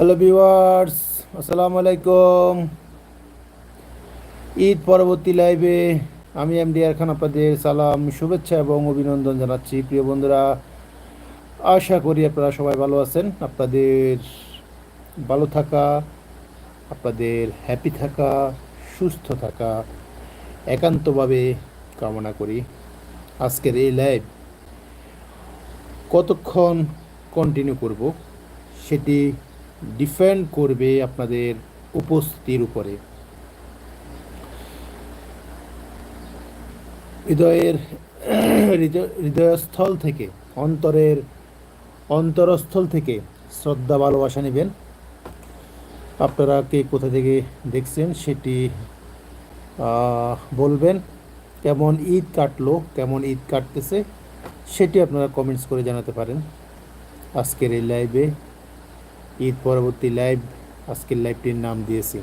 Hello viewers, আসসালামু আলাইকুম। ঈদ পরবর্তী লাইভে আমি এমডিআর খান আপনাদের সালাম, শুভেচ্ছা এবং অভিনন্দন জানাচ্ছি। প্রিয় বন্ধুরা, আশা করি আপনারা সবাই ভালো আছেন, আপনাদের ভালো থাকা, আপনাদের হ্যাপি থাকা, সুস্থ থাকা, একান্তভাবে কামনা করি। আজকের এই লাইভ কতক্ষণ কন্টিনিউ করব, সেটি ডিপেন্ড করবে আপনাদের উপস্থিতির উপরে। হৃদয়ের, হৃদয়- হৃদয়স্থল থেকে, অন্তরের, অন্তরস্থল থেকে শ্রদ্ধা, ভালোবাসা নেবেন। আপনারা কে কোথা থেকে দেখছেন সেটি বলবেন। কেমন ঈদ কাটলো, কেমন ঈদ কাটতেছে, সেটি আপনারা কমেন্টস করে জানাতে পারেন। আজকের এই লাইভে ঈদ পরবর্তী লাইভ, আজকের লাইভটির নাম দিয়েছি।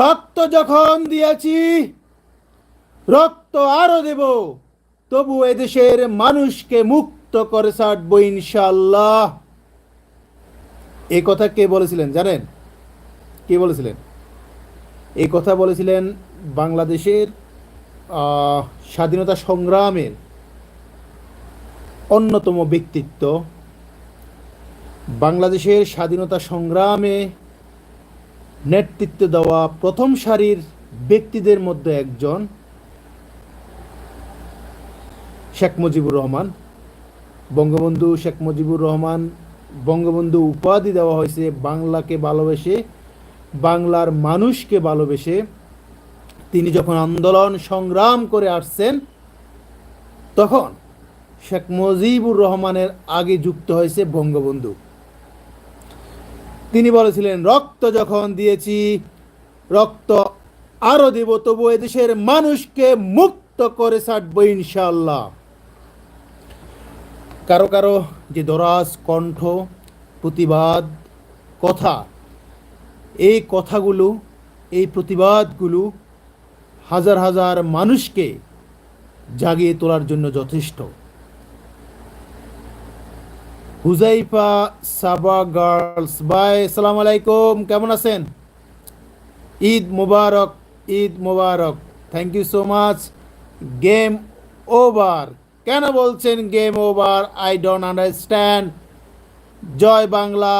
রক্ত যখন দিয়েছি, রক্ত আরও দেব, তবু এদেশের মানুষকে মুক্ত করে ছাড়বো ইনশাল্লাহ এই কথা কে বলেছিলেন জানেন? কে বলেছিলেন? এই কথা বলেছিলেন বাংলাদেশের স্বাধীনতা সংগ্রামের অন্যতম ব্যক্তিত্ব। বাংলাদেশের স্বাধীনতা সংগ্রামে নেতৃত্ব দেওয়া প্রথম সারির ব্যক্তিদের মধ্যে একজন শেখ মুজিবুর রহমান। বঙ্গবন্ধু শেখ মুজিবুর রহমান, বঙ্গবন্ধু উপাধি দেওয়া হয়েছে বাংলাকে ভালোবেসে বাংলার মানুষকে ভালোবেসে তিনি যখন আন্দোলন সংগ্রাম করে আসছেন, তখন শেখ মুজিবুর রহমানের আগে যুক্ত হয়েছে বঙ্গবন্ধু। তিনি বলেছিলেন, রক্ত যখন দিয়েছি, রক্ত আরও দেব, তবু এদেশের মানুষকে মুক্ত করে ছাড়বো ইনশাল্লাহ কারও কারও যে দরাজ কণ্ঠ, প্রতিবাদ, কথা এই কথাগুলো, এই প্রতিবাদগুলো হাজার হাজার মানুষকে জাগিয়ে তোলার জন্য যথেষ্ট। হুজাইফা সাবা গার্লস বাই সালাম আলাইকুম, কেমন আছেন? ঈদ মুবারক ঈদ মুবারক thank you so much game over কেন বলছেন game over I don't understand জয় বাংলা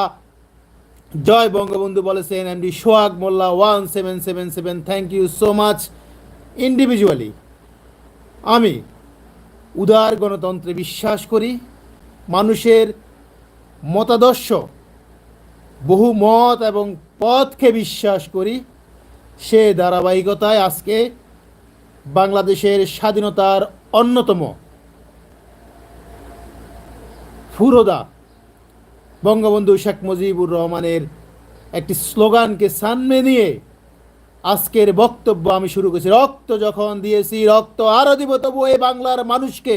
জয় বঙ্গবন্ধু বলেছেন MD Sohag Molla one seven seven seven. Thank you so much individually আমি উদার গণতন্ত্রে বিশ্বাস করি। মানুষের মতাদর্শ, বহু মত এবং পথকে বিশ্বাস করি। সে ধারাবাহিকতায় আজকে বাংলাদেশের স্বাধীনতার অন্যতম ফুরোদা বঙ্গবন্ধু শেখ মুজিবুর রহমানের একটি স্লোগানকে সামনে নিয়ে আজকের বক্তব্য আমি শুরু করেছি। রক্ত যখন দিয়েছি, রক্ত আরও দিব, তবু এই বাংলার মানুষকে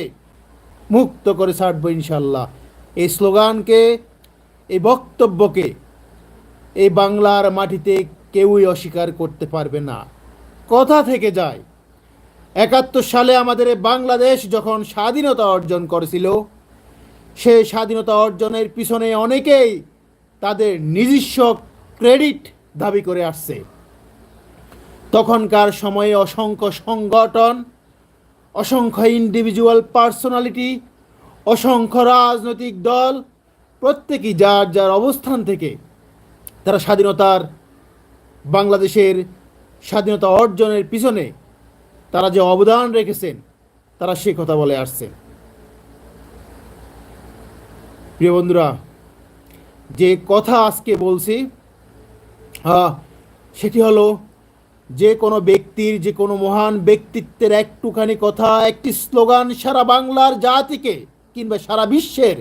মুক্ত করে ছাড়বো ইনশাল্লাহ এই স্লোগানকে, এই বক্তব্যকে এই বাংলার মাটিতে কেউই অস্বীকার করতে পারবে না। কথা থেকে যায়, একাত্তর সালে আমাদের বাংলাদেশ যখন স্বাধীনতা অর্জন করেছিল সেই স্বাধীনতা অর্জনের পিছনে অনেকেই তাদের নিজস্ব ক্রেডিট দাবি করে আসছে। তখনকার সময়ে অসংখ্য সংগঠন, অসংখ্য ইন্ডিভিজুয়াল পার্সোনালিটি অসংখ্য রাজনৈতিক দল, প্রত্যেকেই যার যার অবস্থান থেকে তারা স্বাধীনতার, বাংলাদেশের স্বাধীনতা অর্জনের পিছনে তারা যে অবদান রেখেছেন, তারা সে কথা বলে আসছেন প্রিয় বন্ধুরা, যে কথা আজকে বলছি সেটি হলো যে কোনো ব্যক্তির, যে কোনো মহান ব্যক্তিত্বের একটুখানি কথা, একটি স্লোগান সারা বাংলার জাতিকে কিংবা সারা বিশ্বের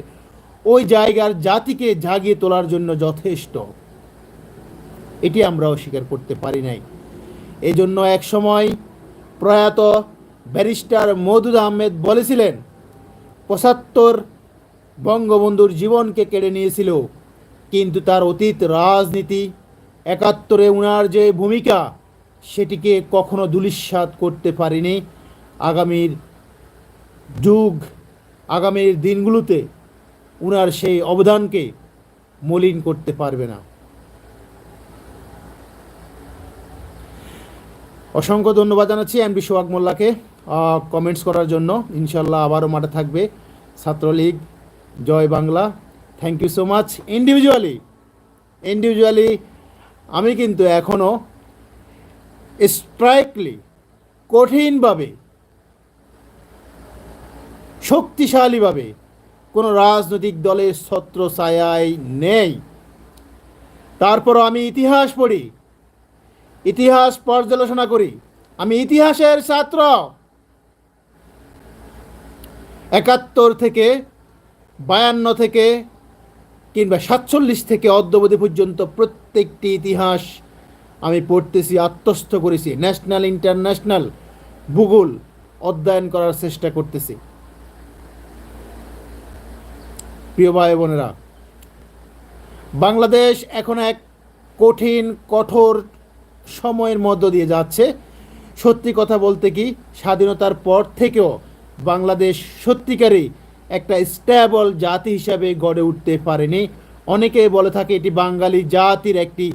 ওই জায়গার জাতিকে জাগিয়ে তোলার জন্য যথেষ্ট। এটি আমরা অস্বীকার করতে পারি নাই। এই জন্য এক সময় প্রয়াত ব্যারিস্টার মধুদ আহমেদ বলেছিলেন, পঁচাত্তর বঙ্গবন্ধুর জীবনকে কেড়ে নিয়েছিল। কিন্তু তার অতীত রাজনীতি, একাত্তরে উনার যে ভূমিকা, সেটিকে কখনো দুলিশ্বাত করতে পারিনি। আগামীর যুগ, আগামীর দিনগুলোতে উনার সেই অবদানকে মলিন করতে পারবে না। অসংখ্য ধন্যবাদ জানাচ্ছি এম বি সোহাগ মোল্লাকে কমেন্টস করার জন্য। ইনশাল্লাহ আবারও মাঠে থাকবে ছাত্রলীগ। জয় Bangla. Thank you so much individually individually আমি কিন্তু এখনও স্ট্রাইকলি কঠিনভাবে, শক্তিশালীভাবে কোনো রাজনৈতিক দলের ছত্র ছায়ায় নেই। তারপরও আমি ইতিহাস পড়ি, ইতিহাস পর্যালোচনা করি। আমি ইতিহাসের ছাত্র। একাত্তর থেকে বায়ান্ন থেকে কিংবা সাতচল্লিশ থেকে অদ্যবধি পর্যন্ত প্রত্যেকটি ইতিহাস আমি পড়তেছি, আত্মস্থ করেছি। ন্যাশনাল, ইন্টারন্যাশনাল, ভূগোল অধ্যয়ন করার চেষ্টা করতেছি। প্রিয় ভাই বোনেরা, বাংলাদেশ এখন এক কঠিন, কঠোর সময়ের মধ্য দিয়ে যাচ্ছে। সত্যি কথা বলতে কি, স্বাধীনতার পর থেকেও বাংলাদেশ সত্যিকারই একটা স্ট্যাবল জাতি হিসাবে গড়ে উঠতে পারেনি। অনেকে বলে থাকে এটি বাঙালি জাতির একটি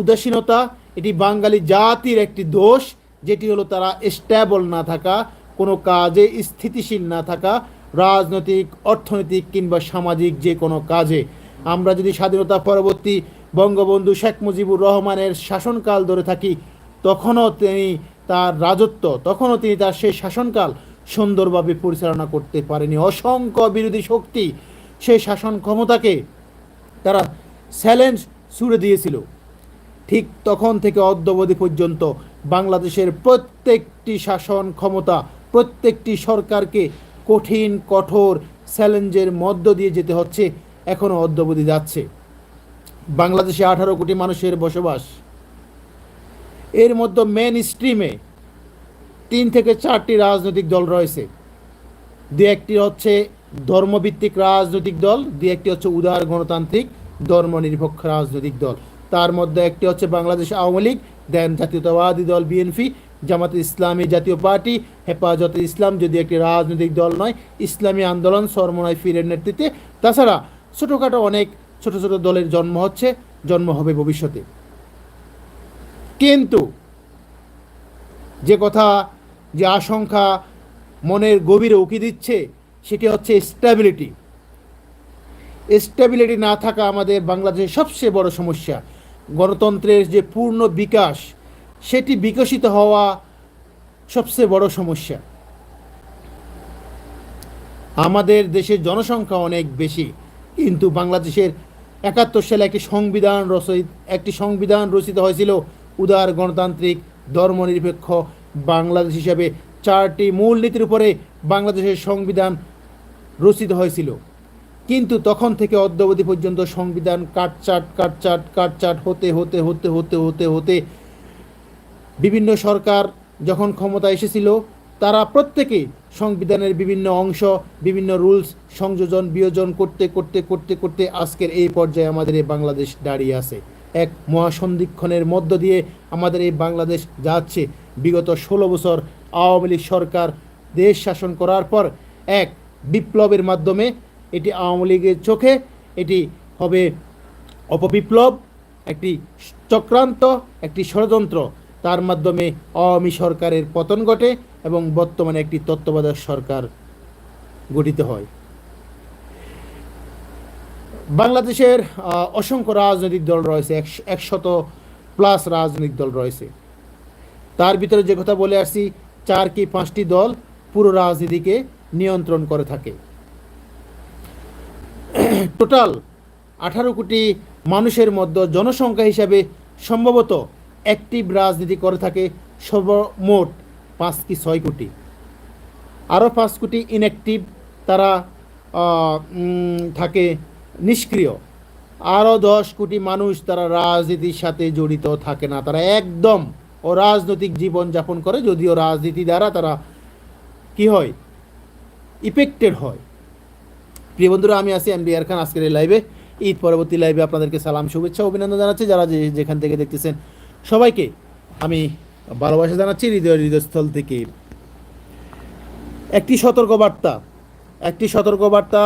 উদাসীনতা, এটি বাঙালি জাতির একটি দোষ, যেটি হলো তারা স্ট্যাবল না থাকা, কোনো কাজে স্থিতিশীল না থাকা, রাজনৈতিক, অর্থনৈতিক কিংবা সামাজিক যে কোনো কাজে। আমরা যদি স্বাধীনতা পরবর্তী বঙ্গবন্ধু শেখ মুজিবুর রহমানের শাসনকাল ধরে থাকি, তখনও তিনি তার রাজত্ব, তখনও তিনি তার সেই শাসনকাল সুন্দরভাবে পরিচালনা করতে পারেনি। অসংখ্য বিরোধী শক্তি সেই শাসন ক্ষমতাকে তারা চ্যালেঞ্জ ছুড়ে দিয়েছিল। ঠিক তখন থেকে অদ্যবধি পর্যন্ত বাংলাদেশের প্রত্যেকটি শাসন ক্ষমতা, প্রত্যেকটি সরকারকে কঠিন, কঠোর চ্যালেঞ্জের মধ্য দিয়ে যেতে হচ্ছে এখনও অদ্যবধি যাচ্ছে। বাংলাদেশে আঠারো কোটি মানুষের বসবাস। এর মধ্যে মেন স্ট্রিমে থেকে চারটি রাজনৈতিক দল রয়েছে। দু একটি হচ্ছে ধর্মভিত্তিক রাজনৈতিক দল দু একটি হচ্ছে উদার গণতান্ত্রিক ধর্মনিরপেক্ষ রাজনৈতিক দল। তার মধ্যে একটি হচ্ছে বাংলাদেশ আওয়ামী লীগ, দেন জাতীয়তাবাদী দল বিএনপি, জামাতে ইসলামী জাতীয় পার্টি, হেফাজতে ইসলাম যদি একটি রাজনৈতিক দল নয়, ইসলামী আন্দোলন সরমনায় ফিরের নেতৃত্বে। তাছাড়া ছোটোখাটো অনেক ছোট ছোট দলের জন্ম হচ্ছে, জন্ম হবে ভবিষ্যতে। কিন্তু যে কথা যে আশঙ্কা মনের গভীরে উকি দিচ্ছে, সেটি হচ্ছে স্ট্যাবিলিটি স্ট্যাবিলিটি না থাকা আমাদের বাংলাদেশের সবচেয়ে বড় সমস্যা। গণতন্ত্রের যে পূর্ণ বিকাশ, সেটি বিকশিত হওয়া সবচেয়ে বড় সমস্যা। আমাদের দেশের জনসংখ্যা অনেক বেশি, কিন্তু বাংলাদেশের একাত্তর সালে একটি সংবিধান রচিত, একটি সংবিধান রচিত হয়েছিল উদার গণতান্ত্রিক, ধর্মনিরপেক্ষ বাংলাদেশ হিসাবে চারটি মূলনীতির উপরে বাংলাদেশের সংবিধান রচিত হয়েছিল। কিন্তু তখন থেকে অদ্যাবধি পর্যন্ত সংবিধান কাটচাট কাটচাট কাটচাট হতে হতে হতে হতে হতে হতে বিভিন্ন সরকার যখন ক্ষমতা এসেছিল, তারা প্রত্যেকেই সংবিধানের বিভিন্ন অংশ, বিভিন্ন রুলস সংযোজন, বিয়োজন করতে করতে করতে করতে আজকের এই পর্যায়ে আমাদের এই বাংলাদেশ দাঁড়িয়ে আছে। এক মহাসন্ধিক্ষণের মধ্য দিয়ে আমাদের এই বাংলাদেশ যাচ্ছে। বিগত ষোলো বছর আওয়ামী লীগ সরকার দেশ শাসন করার পর এক বিপ্লবের মাধ্যমে এটি আওয়ামী লীগের চোখে এটি হবে অপবিপ্লব, একটি চক্রান্ত, একটি ষড়যন্ত্র। তার মাধ্যমে আওয়ামী সরকারের পতন ঘটে এবং বর্তমানে একটি তত্ত্বাবধায়ক সরকার গঠিত হয়। বাংলাদেশের অসংখ্য রাজনৈতিক দল রয়েছে, একশ- একশত প্লাস রাজনৈতিক দল রয়েছে। তার ভিতরে যে কথা বলে আসছি, চার কি পাঁচটি দল পুরো রাজনীতিকে নিয়ন্ত্রণ করে থাকে। টোটাল আঠারো কোটি মানুষের মধ্যে জনসংখ্যা হিসাবে সম্ভবত অ্যাক্টিভ রাজনীতি করে থাকে সর্বমোট পাঁচ কি ছয় কোটি। আরও পাঁচ কোটি ইনঅ্যাক্টিভ তারা থাকে নিষ্ক্রিয়। আরও দশ কোটি মানুষ তারা রাজনীতির সাথে জড়িত থাকে না, তারা একদম ও রাজনৈতিক জীবন যাপন করে, যদিও রাজনীতি দ্বারা তারা কি হয়? ইফেক্টেড হয়। প্রিয় বন্ধুরা, আমি আছি এম আর খান আজকের এই লাইভে ঈদ পরবর্তী লাইভে আপনাদেরকে সালাম, শুভেচ্ছা, অভিনন্দন জানাচ্ছি। যারা যে যেখান থেকে দেখতেছেন সবাইকে আমি ভালোবাসা জানাচ্ছি। হৃদয় হৃদয়স্থল থেকে একটি সতর্কবার্তা একটি সতর্কবার্তা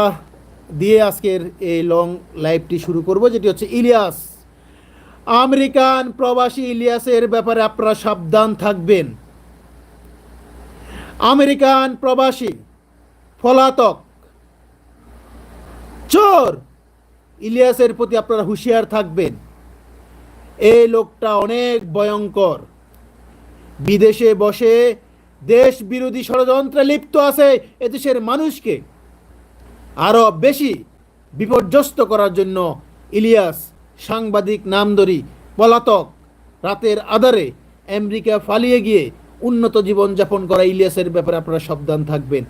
দিয়ে আজকের এই লং লাইভটি শুরু করব, যেটি হচ্ছে ইলিয়াস। আমেরিকান প্রবাসী ইলিয়াসের ব্যাপারে আপনারা সাবধান থাকবেন। আমেরিকান প্রবাসী ফলাতক চোর, ইলিয়াসের প্রতি আপনারা হুঁশিয়ার থাকবেন। এই লোকটা অনেক ভয়ঙ্কর। বিদেশে বসে দেশ বিরোধী ষড়যন্ত্রে লিপ্ত আছে এদেশের মানুষকে। আরও বেশি বিপর্যস্ত করার জন্য ইলিয়াস সাংবাদিক নামদরি পলাতক রাতের আধারে আমেরিকা ফালিয়ে গিয়ে উন্নত জীবনযাপন করা ইলিয়াসের ব্যাপারে আপনারা সাবধান থাকবেন।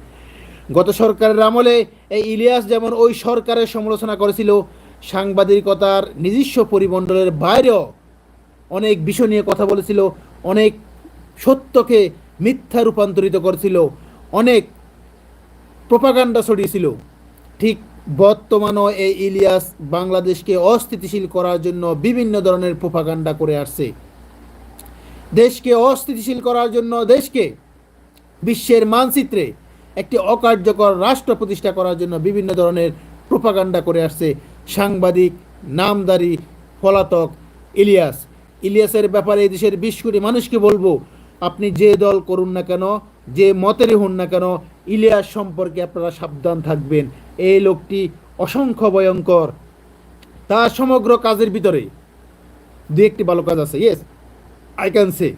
গত সরকারের আমলে এই ইলিয়াস যেমন ওই সরকারের সমালোচনা করেছিল, সাংবাদিকতার নিজস্ব পরিমণ্ডলের বাইরেও অনেক বিষয় নিয়ে কথা বলেছিল, অনেক সত্যকে মিথ্যা রূপান্তরিত করেছিল, অনেক প্রপাগান্ডা ছড়িয়েছিল। ঠিক বর্তমানও এই ইলিয়াস বাংলাদেশকে অস্থিতিশীল করার জন্য বিভিন্ন ধরনের প্রপাগান্ডা করে আসছে। দেশকে অস্থিতিশীল করার জন্য দেশকে বিশ্বের মানচিত্রে একটি অকার্যকর রাষ্ট্র প্রতিষ্ঠা করার জন্য বিভিন্ন ধরনের প্রপাগান্ডা করে আসছে সাংবাদিক, নামদারি, পলাতক ইলিয়াস। ইলিয়াসের ব্যাপারে এই দেশের বিশ কোটি মানুষকে বলব, আপনি যে দল করুন না কেন, যে মতেরই হন না কেন, ইলিয়াস সম্পর্কে আপনারা সাবধান থাকবেন। এই লোকটি অসংখ্য ভয়ঙ্কর। তার সমগ্র কাজের ভিতরে দু একটি ভালো কাজ আছে। ইয়েস আই ক্যান সে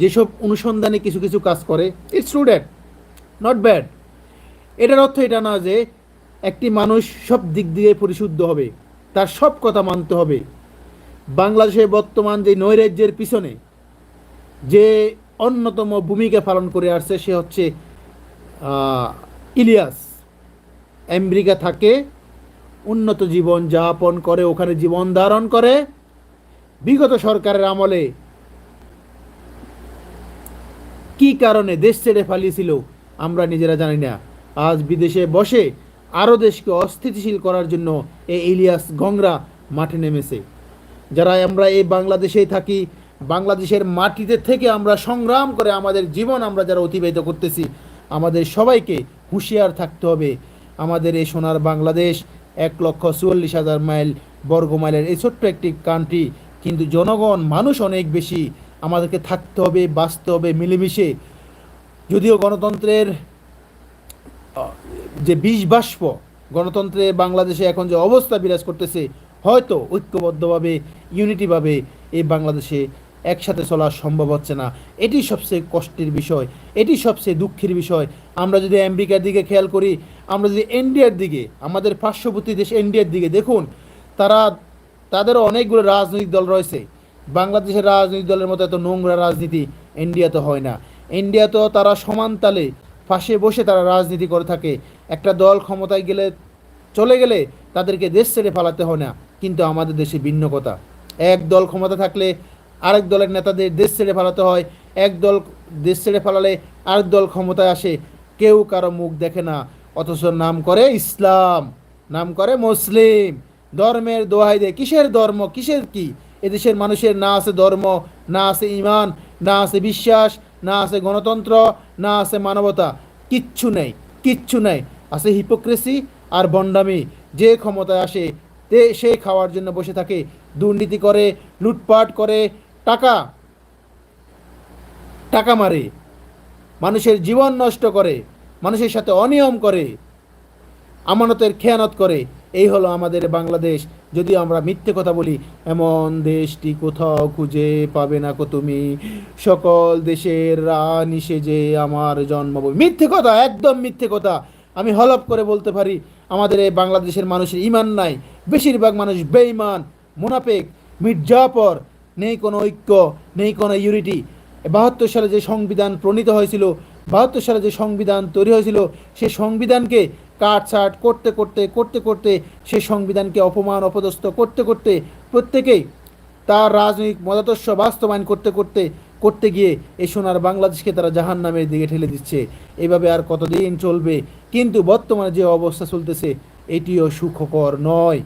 যেসব অনুসন্ধানে কিছু কিছু কাজ করে it's true that not bad এটার অর্থ এটা না যে একটি মানুষ সব দিক দিয়ে পরিশুদ্ধ হবে, তার সব কথা মানতে হবে। বাংলাদেশের বর্তমান যে নৈরাজ্যের পিছনে যে অন্যতম ভূমিকা পালন করে আসছে, সে হচ্ছে ইলিয়াস। আমেরিকা থাকে, উন্নত জীবন যাপন করে, ওখানে জীবন ধারণ করে। বিগত সরকারের আমলে কি কারণে দেশ ছেড়ে ফালিয়েছিল আমরা নিজেরা জানি না। আজ বিদেশে বসে আরও দেশকে অস্থিতিশীল করার জন্য এই ইলিয়াস গংরা মাঠে নেমেছে। যারা আমরা এই বাংলাদেশেই থাকি, বাংলাদেশের মাটিতে থেকে আমরা সংগ্রাম করে আমাদের জীবন আমরা যারা অতিবাহিত করতেছি, আমাদের সবাইকে হুঁশিয়ার থাকতে হবে। আমাদের এই সোনার বাংলাদেশ এক লক্ষ চুয়াল্লিশ হাজার মাইল, বর্গ মাইলের এই ছোট্ট একটি কান্ট্রি কিন্তু জনগণ, মানুষ অনেক বেশি। আমাদেরকে থাকতে হবে, বাঁচতে হবে মিলেমিশে। যদিও গণতন্ত্রের যে বিষ বাষ্প, গণতন্ত্রে বাংলাদেশে এখন যে অবস্থা বিরাজ করতেছে, হয়তো ঐক্যবদ্ধভাবে, ইউনিটিভাবে এই বাংলাদেশে একসাথে চলা সম্ভব হচ্ছে না। এটি সবচেয়ে কষ্টের বিষয়, এটি সবচেয়ে দুঃখের বিষয়। আমরা যদি আমেরিকার দিকে খেয়াল করি আমরা যদি ইন্ডিয়ার দিকে, আমাদের পার্শ্ববর্তী দেশ ইন্ডিয়ার দিকে দেখুন, তারা, তাদেরও অনেকগুলো রাজনৈতিক দল রয়েছে। বাংলাদেশের রাজনৈতিক দলের মতো এত নোংরা রাজনীতি ইন্ডিয়াতে হয় না। ইন্ডিয়াতেও তারা সমান তালে পাশে বসে তারা রাজনীতি করে থাকে। একটা দল ক্ষমতায় গেলে, চলে গেলে তাদেরকে দেশ ছেড়ে পালাতে হয় না। কিন্তু আমাদের দেশে ভিন্ন কথা। এক দল ক্ষমতা থাকলে আরেক দলের নেতাদের দেশ ছেড়ে পালাতে হয়। এক দল দেশ ছেড়ে পালালে আরেক দল ক্ষমতায় আসে। কেউ কারও মুখ দেখে না। অথচ নাম করে ইসলাম, নাম করে মুসলিম। ধর্মের দোহাই দেয়। কিসের ধর্ম? কিসের কি? এদেশের মানুষের না আছে ধর্ম, না আছে ইমান না আছে বিশ্বাস, না আছে গণতন্ত্র, না আছে মানবতা। কিচ্ছু নেই কিচ্ছু নেই। আছে হিপোক্রেসি আর বন্ডামি যে ক্ষমতায় আসে, তে সে খাওয়ার জন্য বসে থাকে, দুর্নীতি করে, লুটপাট করে, টাকা টাকা মারে। মানুষের জীবন নষ্ট করে। মানুষের সাথে অনিয়ম করে, আমানতের খেয়ানত করে, এই হলো আমাদের বাংলাদেশ। যদি আমরা মিথ্যে কথা বলি, এমন দেশটি কোথাও খুঁজে পাবে না কো তুমি। সকল দেশের রানী সেজে আমার জন্মভূমি। মিথ্যে কথা, একদম মিথ্যে কথা। আমি হলপ করে বলতে পারি, আমাদের এই বাংলাদেশের মানুষের ইমান নাই। বেশিরভাগ মানুষ বেঈমান, মুনাফেক মির্জাপর নেই কোনো ঐক্য, নেই কোনো ইউনিটি। বাহাত্তর সালে যে সংবিধান প্রণীত হয়েছিল বাহাত্তর সালে যে সংবিধান তৈরি হয়েছিল সে সংবিধানকে কাটছাট করতে করতে করতে করতে সে সংবিধানকে অপমান, অপদস্থ করতে করতে প্রত্যেকেই তার রাজনৈতিক মতাদর্শ বাস্তবায়ন করতে করতে করতে গিয়ে এই সোনার বাংলাদেশকে তারা জাহান নামের দিকে ঠেলে দিচ্ছে। এভাবে আর কতদিন চলবে? কিন্তু বর্তমানে যে অবস্থা চলতেছে, এটিও সুখকর নয়।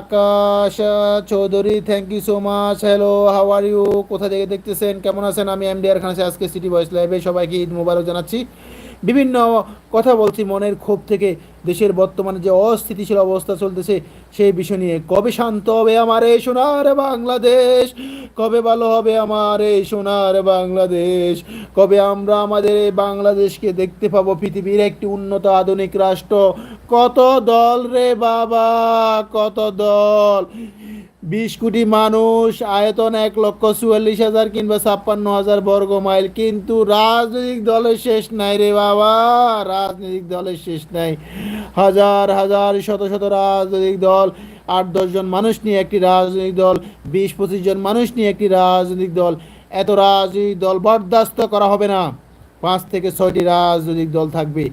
Akash, Chowdhury thank you so much hello how are you কোথা থেকে দেখতেছেন? কেমন আছেন? আমি এম ডিআর খান, আজকে সিটি ভয়েস লাইভে সবাইকে ঈদ মোবারক জানাচ্ছি। বিভিন্ন কথা বলছি মনের ক্ষোভ থেকে। দেশের বর্তমানে যে অস্থিতিশীল অবস্থা চলতেছে, সেই বিষয় নিয়ে কবে শান্ত হবে আমার এই সোনার বাংলাদেশ? কবে ভালো হবে আমার এই সোনার বাংলাদেশ? কবে আমরা আমাদের এই বাংলাদেশকে দেখতে পাবো পৃথিবীর একটি উন্নত আধুনিক রাষ্ট্র? কত দল রে বাবা, কত দল? বিশ কোটি মানুষ আয়তন এক লক্ষ চুয়াল্লিশ হাজার কিংবা ছাপ্পান্ন হাজার বর্গ মাইল কিন্তু রাজনৈতিক দলের শেষ নাই রে বাবা, রাজনৈতিক দলের শেষ নাই। হাজার হাজার, শত শত রাজনৈতিক দল, আট দশজন মানুষ নিয়ে একটি রাজনৈতিক দল, বিশ পঁচিশ জন মানুষ নিয়ে একটি রাজনৈতিক দল। এত রাজনৈতিক দল বরদাস্ত করা হবে না। পাঁচ থেকে ছয়টি রাজনৈতিক দল থাকবে।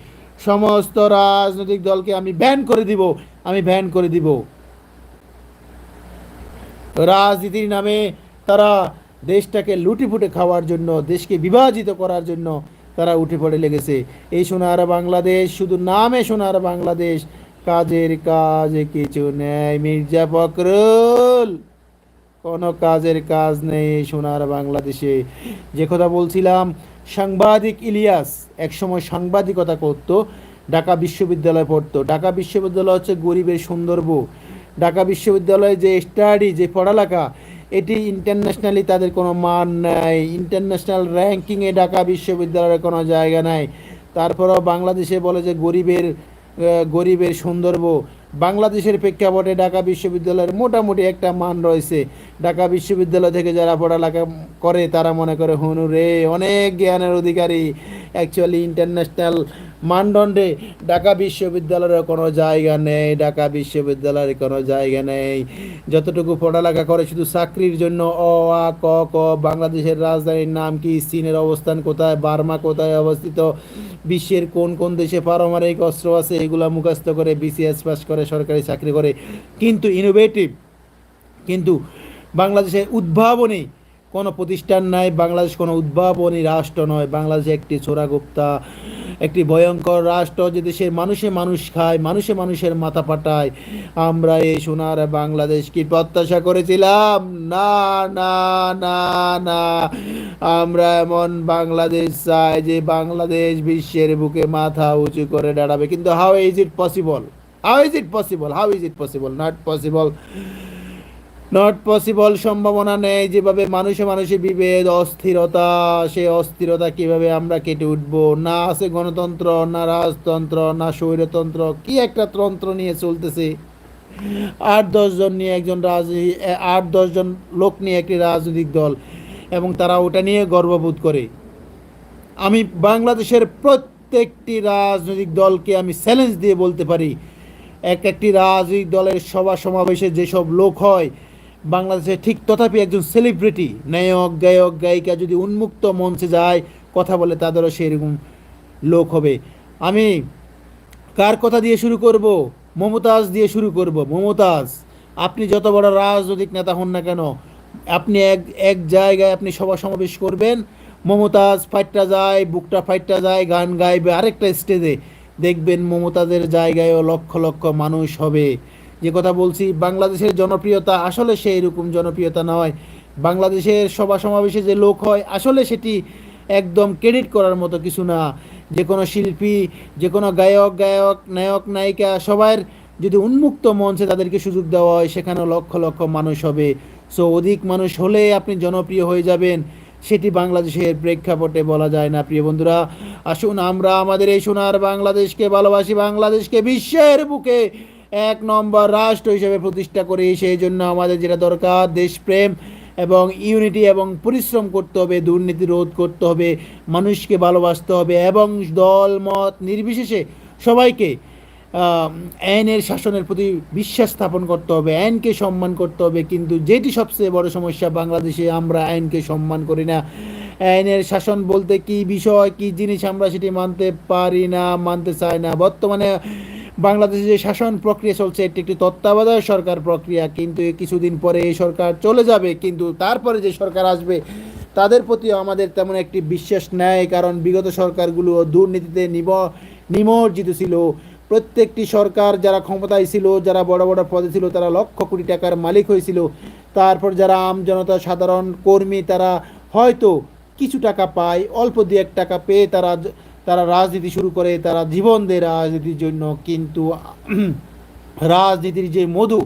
সমস্ত রাজনৈতিক দলকে আমি ব্যান করে দিব। আমি ব্যান করে দিব। রাজনীতির নামে তারা দেশটাকে লুটিপুটে খাওয়ার জন্য, দেশকে বিভাজিত করার জন্য তারা উঠে পড়ে লেগেছে। এই সোনার বাংলাদেশ, শুধু নামে সোনার বাংলাদেশ, কাজের কাজে কিছু নেই। মির্জা ফখরুল, কোনো কাজের কাজ নেই সোনার বাংলাদেশে। যে কথা বলছিলাম, সাংবাদিক ইলিয়াস একসময় সাংবাদিকতা করতো, ঢাকা বিশ্ববিদ্যালয়ে পড়তো। ঢাকা বিশ্ববিদ্যালয় হচ্ছে গরিবের সুন্দরবু ঢাকা বিশ্ববিদ্যালয়ে যে স্টাডি, যে পড়ালেখা, এটি ইন্টারন্যাশনালি তাদের কোনো মান নাই। ইন্টারন্যাশনাল র্যাঙ্কিংয়ে ঢাকা বিশ্ববিদ্যালয়ের কোনো জায়গা নাই। তারপরেও বাংলাদেশে বলে যে গরিবের গরিবের সুন্দরব বাংলাদেশের প্রেক্ষাপটে ঢাকা বিশ্ববিদ্যালয়ের মোটামুটি একটা মান রয়েছে। ঢাকা বিশ্ববিদ্যালয় থেকে যারা পড়ালেখা করে, তারা মনে করে, হুনু রে, অনেক জ্ঞানের অধিকারী। অ্যাকচুয়ালি ইন্টারন্যাশনাল মানদণ্ডে ঢাকা বিশ্ববিদ্যালয়ের কোনো জায়গা নেই, ঢাকা বিশ্ববিদ্যালয়ের কোনো জায়গা নেই। যতটুকু পড়ালেখা করে শুধু চাকরির জন্য, অ, আ, ক ক, বাংলাদেশের রাজধানীর নাম কি, চীনের অবস্থান কোথায়, বার্মা কোথায় অবস্থিত, বিশ্বের কোন কোন দেশে পারমাণবিক অস্ত্র আছে, এগুলা মুখস্থ করে বিসিএস পাস করে সরকারি চাকরি করে। কিন্তু ইনোভেটিভ কিন্তু বাংলাদেশে উদ্ভাবনী কোনো প্রতিষ্ঠান নাই, বাংলাদেশ কোনো উদ্ভাবনী রাষ্ট্র নয়, বাংলাদেশ একটি চোরাগুপ্তা একটি ভয়ঙ্কর রাষ্ট্র যে দেশের মানুষে মানুষ খায়, মানুষে মানুষের মাথা পাঠায় আমরা এই সোনার বাংলাদেশ কি প্রত্যাশা করেছিলাম। না না না না। আমরা এমন বাংলাদেশ চাই যে বাংলাদেশ বিশ্বের বুকে মাথা উঁচু করে দাঁড়াবে। কিন্তু how is it possible how is it possible how is it possible not possible not possible সম্ভাবনা নেই যেভাবে মানুষে মানুষে বিভেদ, অস্থিরতা সেই অস্থিরতা কীভাবে আমরা কেটে উঠব? না আছে গণতন্ত্র, না রাজতন্ত্র, না স্বৈরতন্ত্র, কি একটা তন্ত্র নিয়ে চলতেছে? আট দশজন নিয়ে একজন রাজ আট দশজন লোক নিয়ে একটি রাজনৈতিক দল, এবং তারা ওটা নিয়ে গর্ববোধ করে। আমি বাংলাদেশের প্রত্যেকটি রাজনৈতিক দলকে আমি চ্যালেঞ্জ দিয়ে বলতে পারি, এক একটি রাজনৈতিক দলের সভা সমাবেশে যেসব লোক হয় বাংলাদেশে ঠিক তথাপি একজন সেলিব্রিটি নায়ক, গায়ক, গায়িকা যদি উন্মুক্ত মঞ্চে যায়, কথা বলে তাদেরও সেরকম লোক হবে। আমি কার কথা দিয়ে শুরু করব? মমতাজ দিয়ে শুরু করব। মমতাজ, আপনি যত বড় রাজনৈতিক নেতা হন না কেন, আপনি এক এক জায়গায় আপনি সভা সমাবেশ করবেন, মমতাজ ফাইটটা যায়, বুকটা ফাইটটা যায়, গান গাইবে আরেকটা স্টেজে দেখবেন মমতাজের জায়গায়ও লক্ষ লক্ষ মানুষ হবে। যে কথা বলছি, বাংলাদেশের জনপ্রিয়তা আসলে সেই রকম জনপ্রিয়তা নয়। বাংলাদেশের সভা সমাবেশে যে লোক হয়, আসলে সেটি একদম ক্রেডিট করার মতো কিছু না। যে কোনো শিল্পী, যে কোনো গায়ক গায়ক, নায়ক, নায়িকা সবার যদি উন্মুক্ত মঞ্চে তাদেরকে সুযোগ দেওয়া হয়, সেখানেও লক্ষ লক্ষ মানুষ হবে। সো, অধিক মানুষ হলে আপনি জনপ্রিয় হয়ে যাবেন, সেটি বাংলাদেশের প্রেক্ষাপটে বলা যায় না। প্রিয় বন্ধুরা, আসুন আমরা আমাদের এই সোনার বাংলাদেশকে ভালোবাসি, বাংলাদেশকে বিশ্বের বুকে এক নম্বর রাষ্ট্র হিসেবে প্রতিষ্ঠা করি সেই জন্য আমাদের যেটা দরকার, দেশপ্রেম এবং ইউনিটি এবং পরিশ্রম করতে হবে, দুর্নীতি রোধ করতে হবে, মানুষকে ভালোবাসতে হবে এবং দল, মত নির্বিশেষে সবাইকে আইনের শাসনের প্রতি বিশ্বাস স্থাপন করতে হবে, আইনকে সম্মান করতে হবে। কিন্তু যেটি সবচেয়ে বড় সমস্যা বাংলাদেশে, আমরা আইনকে সম্মান করি না। আইনের শাসন বলতে কি বিষয়, কি জিনিস আমরা সেটি মানতে পারি না, মানতে চাই না। বর্তমানে বাংলাদেশে যে শাসন প্রক্রিয়া চলছে, এটি একটি তত্ত্বাবধায়ক সরকার প্রক্রিয়া, কিন্তু কিছুদিন পরে এই সরকার চলে যাবে। কিন্তু তারপরে যে সরকার আসবে, তাদের প্রতিও আমাদের তেমন একটি বিশ্বাস নেয় কারণ বিগত সরকারগুলো দুর্নীতিতে নিব নিমজ্জিত ছিল। প্রত্যেকটি সরকার যারা ক্ষমতায় ছিল, যারা বড় বড় পদে ছিল, তারা লক্ষ কোটি টাকার মালিক হয়েছিল। তারপর যারা আম জনতা সাধারণ কর্মী, তারা হয়তো কিছু টাকা পায়, অল্প দু এক টাকা পেয়ে তারা তারা রাজনীতি শুরু করে, তারা জীবন দেয় রাজনীতির জন্য কিন্তু রাজনীতির যে মধু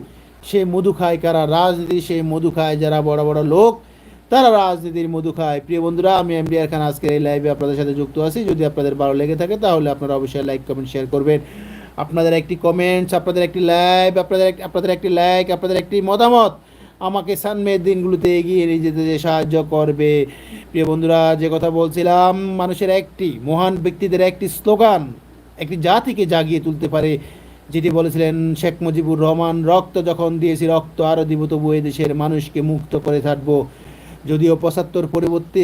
সে মধু খায় কারা? রাজনীতির সেই মধু খায় যারা বড় বড় লোক, তারা রাজনীতির মধু খায়। প্রিয় বন্ধুরা, আমি এম খান আজকের এই লাইভে আপনাদের সাথে যুক্ত আছি। যদি আপনাদের ভালো লেগে থাকে, তাহলে আপনারা অবশ্যই লাইক কমেন্ট শেয়ার করবেন। আপনাদের একটি কমেন্টস আপনাদের একটি লাইভ আপনাদের আপনাদের একটি লাইক আপনাদের একটি মতামত আমাকে সানমের দিনগুলোতে এগিয়ে নিয়ে যেতে যে সাহায্য করবে। প্রিয় বন্ধুরা, যে কথা বলছিলাম, মানুষের একটি মহান ব্যক্তিদের একটি স্লোগান, একটি জাতিকে জাগিয়ে তুলতে পারে, যেটি বলেছিলেন শেখ মুজিবুর রহমান, রক্ত যখন দিয়েছি, রক্ত আরও দিব, তবু দেশের মানুষকে মুক্ত করে থাকব যদিও পঁচাত্তর পরবর্তী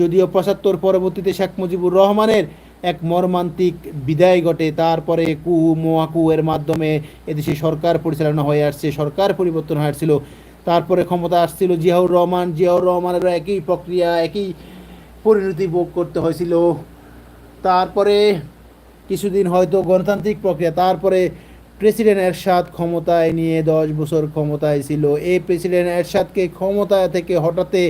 যদিও পঁচাত্তর পরবর্তীতে শেখ মুজিবুর রহমানের এক মর্মান্তিক বিদায় ঘটে, তারপরে কু মোয়াকু এর মাধ্যমে এদেশে সরকার পরিচালনা হয়ে আসছে, সরকার পরিবর্তন হয়ে আসছিল। তারপরে ক্ষমতা আসছিল জিয়াউর রহমান। জিয়াউর রহমানেরও একই প্রক্রিয়া, একই পরিণতি ভোগ করতে হয়েছিল। তারপরে কিছুদিন হয়তো গণতান্ত্রিক প্রক্রিয়া, তারপরে প্রেসিডেন্ট এরশাদ ক্ষমতায় নিয়ে দশ বছর ক্ষমতায় ছিল। এই প্রেসিডেন্ট এরশাদকে ক্ষমতা থেকে হঠাতে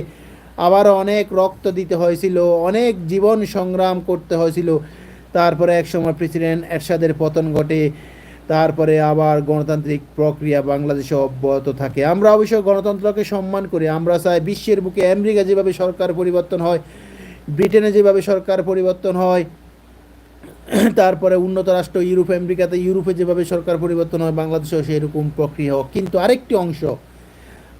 আবারও অনেক রক্ত দিতে হয়েছিল, অনেক জীবন সংগ্রাম করতে হয়েছিল। তারপরে একসময় প্রেসিডেন্ট এরশাদের পতন ঘটে। তারপরে আবার গণতান্ত্রিক প্রক্রিয়া বাংলাদেশে অব্যাহত থাকে। আমরা অবশ্য গণতন্ত্রকে সম্মান করি, আমরা চাই বিশ্বের বুকে আমেরিকা যেভাবে সরকার পরিবর্তন হয়, ব্রিটেনে যেভাবে সরকার পরিবর্তন হয়, তারপরে উন্নত রাষ্ট্র ইউরোপ, আমেরিকাতে ইউরোপে যেভাবে সরকার পরিবর্তন হয়, বাংলাদেশেও সেরকম প্রক্রিয়া হোক। কিন্তু আরেকটি অংশ,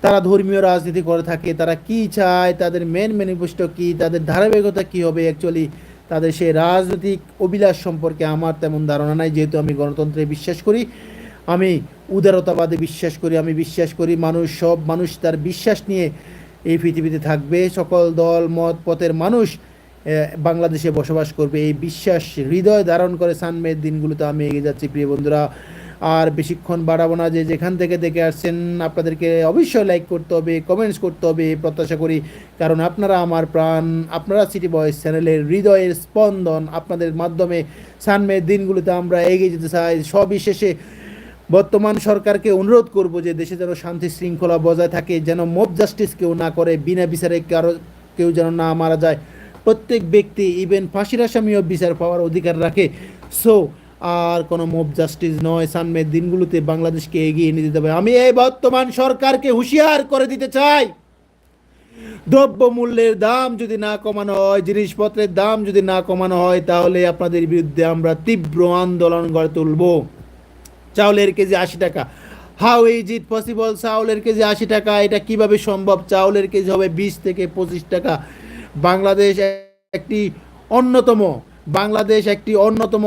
তারা ধর্মীয় রাজনীতি করে থাকে, তারা কি চায়, তাদের মেন ম্যানিফেস্টো কী, তাদের ধারাবাহিকতা কী হবে অ্যাকচুয়ালি তাদের সেই রাজনৈতিক অভিলাষ সম্পর্কে আমার তেমন ধারণা নাই, যেহেতু আমি গণতন্ত্রে বিশ্বাস করি, আমি উদারতাবাদে বিশ্বাস করি, আমি বিশ্বাস করি মানুষ, সব মানুষ তার বিশ্বাস নিয়ে এই পৃথিবীতে থাকবে, সকল দল, মত, পথের মানুষ বাংলাদেশে বসবাস করবে। এই বিশ্বাস, হৃদয় ধারণ করে সানমের দিনগুলোতে আমি এগিয়ে যাচ্ছি, প্রিয় বন্ধুরা। আর বেশিক্ষণ বাড়াবো না যে যেখান থেকে দেখে আসছেন, আপনাদেরকে অবশ্যই লাইক করতে হবে কমেন্টস করতে হবে, প্রত্যাশা করি। কারণ আপনারা আমার প্রাণ, আপনারা সিটি বয়েস চ্যানেলের হৃদয়ের স্পন্দন আপনাদের মাধ্যমে। সানমের দিনগুলোতে আমরা এগিয়ে যেতে চাই। সবিশেষে বর্তমান সরকারকে অনুরোধ করব যে দেশে যেন শান্তি শৃঙ্খলা বজায় থাকে, যেন মব জাস্টিস কেউ না করে, বিনা বিচারে কারও, কেউ যেন না মারা যায়। প্রত্যেক ব্যক্তি ইভেন ফাঁসির আসামিও বিচার পাওয়ার অধিকার রাখে। সো আর কোনো মব জাস্টিস নয়। সানমের দিনগুলোতে বাংলাদেশকে এগিয়ে নিয়ে যেতে হবে। আমি এই বর্তমান সরকারকে হুঁশিয়ার করে দিতে চাই। দ্রব্য মূল্যের দাম যদি না কমানো হয়, জিনিসপত্রের দাম যদি না কমানো হয়, তাহলে আপনাদের বিরুদ্ধে আমরা তীব্র আন্দোলন গড়ে তুলব। চাউলের কেজি আশি টাকা। হাউ ইজ ইট পসিবল চাউলের কেজি আশি টাকা, এটা কীভাবে সম্ভব? চাউলের কেজি হবে বিশ থেকে পঁচিশ টাকা। বাংলাদেশ একটি অন্যতম, বাংলাদেশ একটি অন্যতম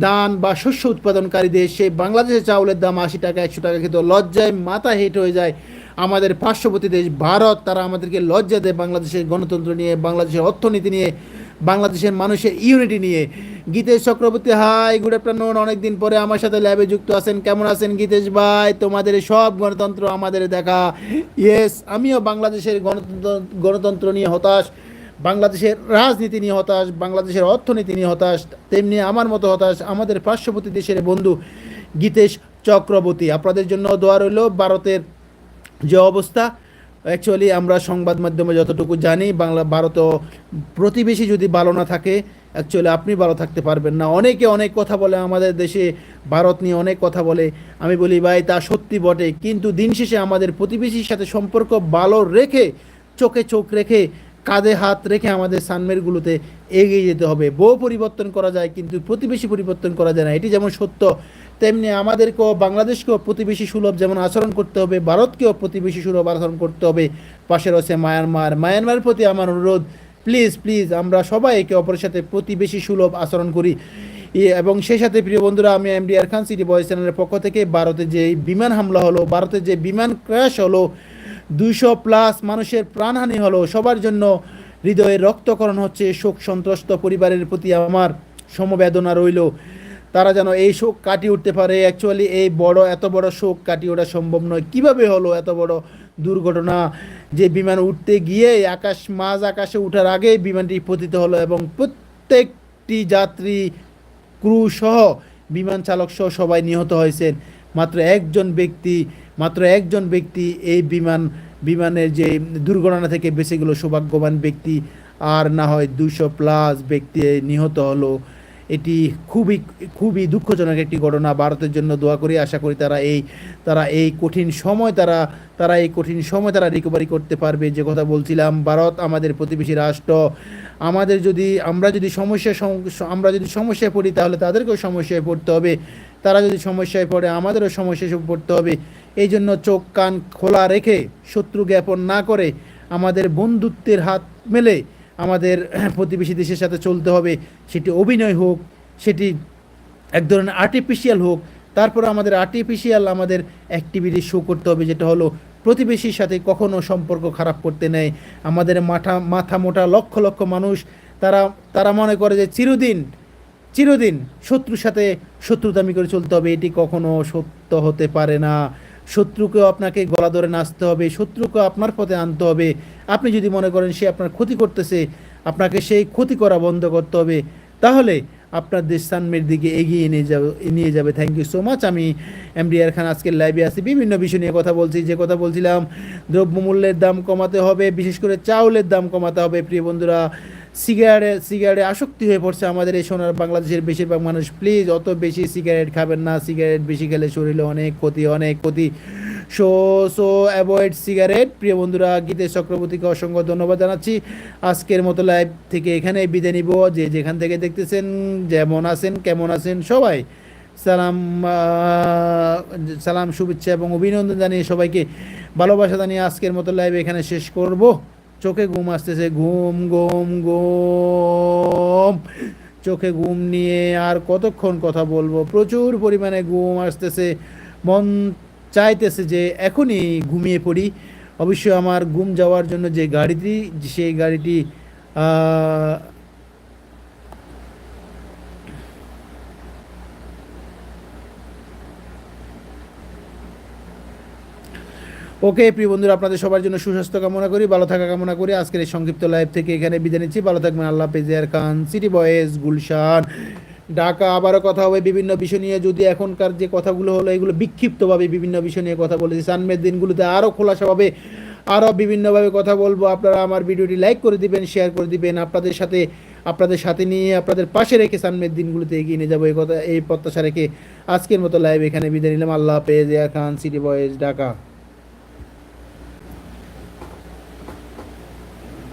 দান বা শস্য উৎপাদনকারী দেশ সেই বাংলাদেশের চাউলের দাম আশি টাকা, একশো টাকা কিন্তু লজ্জায় মাথা হেট হয়ে যায়। আমাদের পার্শ্ববর্তী দেশ ভারত, তারা আমাদেরকে লজ্জা দেয় বাংলাদেশের গণতন্ত্র নিয়ে, বাংলাদেশের অর্থনীতি নিয়ে, বাংলাদেশের মানুষের ইউনিটি নিয়ে। Gitesh Chakraborty, hi good afternoon অনেকদিন পরে আমার সাথে ল্যাবে যুক্ত আছেন। কেমন আছেন গীতেশ ভাই? তোমাদের সব গণতন্ত্র আমাদের দেখা। ইয়েস আমিও বাংলাদেশের গণতন্ত্র গণতন্ত্র নিয়ে হতাশ। বাংলাদেশের রাজনীতি নিয়ে হতাশ, বাংলাদেশের অর্থনীতি নিয়ে হতাশ, তেমনি আমার মতো হতাশ আমাদের পার্শ্ববর্তী দেশের বন্ধু গীতেশ চক্রবর্তী। আপনাদের জন্য দোয়া রইল, ভারতের যে অবস্থা অ্যাকচুয়ালি আমরা সংবাদ মাধ্যমে যতটুকু জানি, বাংলা, ভারত প্রতিবেশী যদি ভালো না থাকে অ্যাকচুয়ালি আপনি ভালো থাকতে পারবেন না। অনেকে অনেক কথা বলে আমাদের দেশে, ভারত নিয়ে অনেক কথা বলে। আমি বলি, ভাই, তা সত্যি বটে। কিন্তু দিন শেষে আমাদের প্রতিবেশীর সাথে সম্পর্ক ভালো রেখে, চোখে চোখ রেখে কাঁধে হাত রেখে আমাদের সানমেরগুলোতে এগিয়ে যেতে হবে। বউ পরিবর্তন করা যায়, কিন্তু প্রতিবেশী পরিবর্তন করা যায় না। এটি যেমন সত্য, তেমনি আমাদেরকেও, বাংলাদেশকেও প্রতিবেশী সুলভ যেমন আচরণ করতে হবে, ভারতকেও প্রতিবেশী সুলভ আচরণ করতে হবে। পাশে রয়েছে মায়ানমার। মায়ানমারের প্রতি আমার অনুরোধ প্লিজ প্লিজ আমরা সবাই একে অপরের সাথে প্রতিবেশী সুলভ আচরণ করি। এবং সেই সাথে প্রিয় বন্ধুরা, আমি M D R Khan City Boys চ্যানেলের পক্ষ থেকে ভারতে যে বিমান হামলা হলো, ভারতে যে বিমান ক্র্যাশ হলো দুইশো প্লাস মানুষের প্রাণহানি হলো। সবার জন্য হৃদয়ের রক্তকরণ হচ্ছে শোক সন্ত্রস্ত পরিবারের প্রতি আমার সমবেদনা রইল। তারা যেন এই শোক কাটিয়ে উঠতে পারে। অ্যাকচুয়ালি এই বড়, এত বড় শোক কাটিয়ে ওঠা সম্ভব নয়। কীভাবে হলো এত বড় দুর্ঘটনা? যে বিমান উঠতে গিয়ে আকাশ, মাঝ আকাশে ওঠার আগে বিমানটি পতিত হলো এবং প্রত্যেকটি যাত্রী, ক্রু সহ বিমান চালক সহ সবাই নিহত হয়েছেন। মাত্র একজন ব্যক্তি মাত্র একজন ব্যক্তি এই বিমান, বিমানের যে দুর্ঘটনা থেকে বেঁচে গেলো সৌভাগ্যবান ব্যক্তি, আর না হয় দুশো প্লাস ব্যক্তি নিহত হলো। এটি খুবই খুবই দুঃখজনক একটি ঘটনা। ভারতের জন্য দোয়া করি, আশা করি তারা এই তারা এই কঠিন সময় তারা তারা এই কঠিন সময় তারা রিকভারি করতে পারবে। যে কথা বলছিলাম, ভারত আমাদের প্রতিবেশী রাষ্ট্র। আমাদের যদি, আমরা যদি সমস্যায় সম- আমরা যদি সমস্যায় পড়ি, তাহলে তাদেরকেও সমস্যায় পড়তে হবে। তারা যদি সমস্যায় পড়ে, আমাদেরও সমস্যায় পড়তে হবে। এই জন্য চোখ, কান খোলা রেখে শত্রু জ্ঞাপন না করে আমাদের বন্ধুত্বের হাত মেলে আমাদের প্রতিবেশী দেশের সাথে চলতে হবে। সেটি অভিনয় হোক, সেটি এক ধরনের আর্টিফিশিয়াল হোক, তারপর আমাদের আর্টিফিশিয়াল আমাদের অ্যাক্টিভিটি শো করতে হবে, যেটা হলো প্রতিবেশীর সাথে কখনো সম্পর্ক খারাপ করতে নেই। আমাদের মাথা মাথা মোটা লক্ষ লক্ষ মানুষ, তারা তারা মনে করে যে চিরদিন চিরদিন শত্রুর সাথে শত্রুতামি করে চলতে হবে, এটি কখনো সত্য হতে পারে না। শত্রুকেও আপনাকে গলা ধরে নাচতে হবে শত্রুকে আপনার পথে আনতে হবে। আপনি যদি মনে করেন সে আপনার ক্ষতি করতেছে, আপনাকে সেই ক্ষতি করা বন্ধ করতে হবে, তাহলে আপনার দেশ সানমের দিকে এগিয়ে নিয়ে যাবে নিয়ে যাবে। থ্যাংক ইউ সো মাচ আমি এমডিআর খান আজকের লাইভে আছি। বিভিন্ন বিষয় নিয়ে কথা বলছি, যে কথা বলছিলাম, দ্রব্যমূল্যের দাম কমাতে হবে, বিশেষ করে চাউলের দাম কমাতে হবে। প্রিয় বন্ধুরা সিগারেটে সিগারেটে আসক্তি হয়ে পড়ছে আমাদের এই সোনার বাংলাদেশের বেশিরভাগ মানুষ। প্লিজ অত বেশি সিগারেট খাবেন না। সিগারেট বেশি খেলে শরীরে অনেক ক্ষতি অনেক ক্ষতি। সো সো অ্যাভয়েড সিগারেট প্রিয় বন্ধুরা গীতেশ চক্রবর্তীকে অসংখ্য ধন্যবাদ জানাচ্ছি। আজকের মতো লাইভ থেকে এখানে বিদায় নিব। যে যেখান থেকে দেখতেছেন, যেমন আছেন, কেমন আছেন, সবাই সালাম সালাম, শুভেচ্ছা এবং অভিনন্দন জানিয়ে সবাইকে ভালোবাসা জানিয়ে আজকের মতো লাইভ এখানে শেষ করব। চোখে ঘুম আসতেছে, ঘুম ঘুম ঘুম। চোখে ঘুম নিয়ে আর কতক্ষণ কথা বলব? প্রচুর পরিমাণে ঘুম আসতেছে। মন চাইতেছে যে এখনই ঘুমিয়ে পড়ি। অবশ্যই আমার ঘুম যাওয়ার জন্য যে গাড়িটি, সেই গাড়িটি ওকে, প্রিয় বন্ধুরা, আপনাদের সবার জন্য সুস্বাস্থ্য কামনা করি, ভালো থাকা কামনা করি। আজকের এই সংক্ষিপ্ত লাইভ থেকে এখানে বিদায় নিচ্ছি। ভালো থাকবেন আল্লাহ পেজিয়ার খান সিটি বয়েস গুলশান। ঢাকা আবারও কথা হবে বিভিন্ন বিষয় নিয়ে। যদি এখনকার যে কথাগুলো হলো, এগুলো বিক্ষিপ্তভাবে বিভিন্ন বিষয় নিয়ে কথা বলেছি সানমের দিনগুলোতে আরও খোলাসাভাবে আরও বিভিন্নভাবে কথা বলব। আপনারা আমার ভিডিওটি লাইক করে দিবেন শেয়ার করে দিবেন। আপনাদের সাথে আপনাদের সাথে নিয়ে, আপনাদের পাশে রেখে সানমের দিনগুলোতে এগিয়ে নিয়ে যাব এই কথা, এই প্রত্যাশা রেখে আজকের মতো লাইভ এখানে বিদায় নিলাম। আল্লাহ পেজ খান সিটি বয়েস ঢাকা।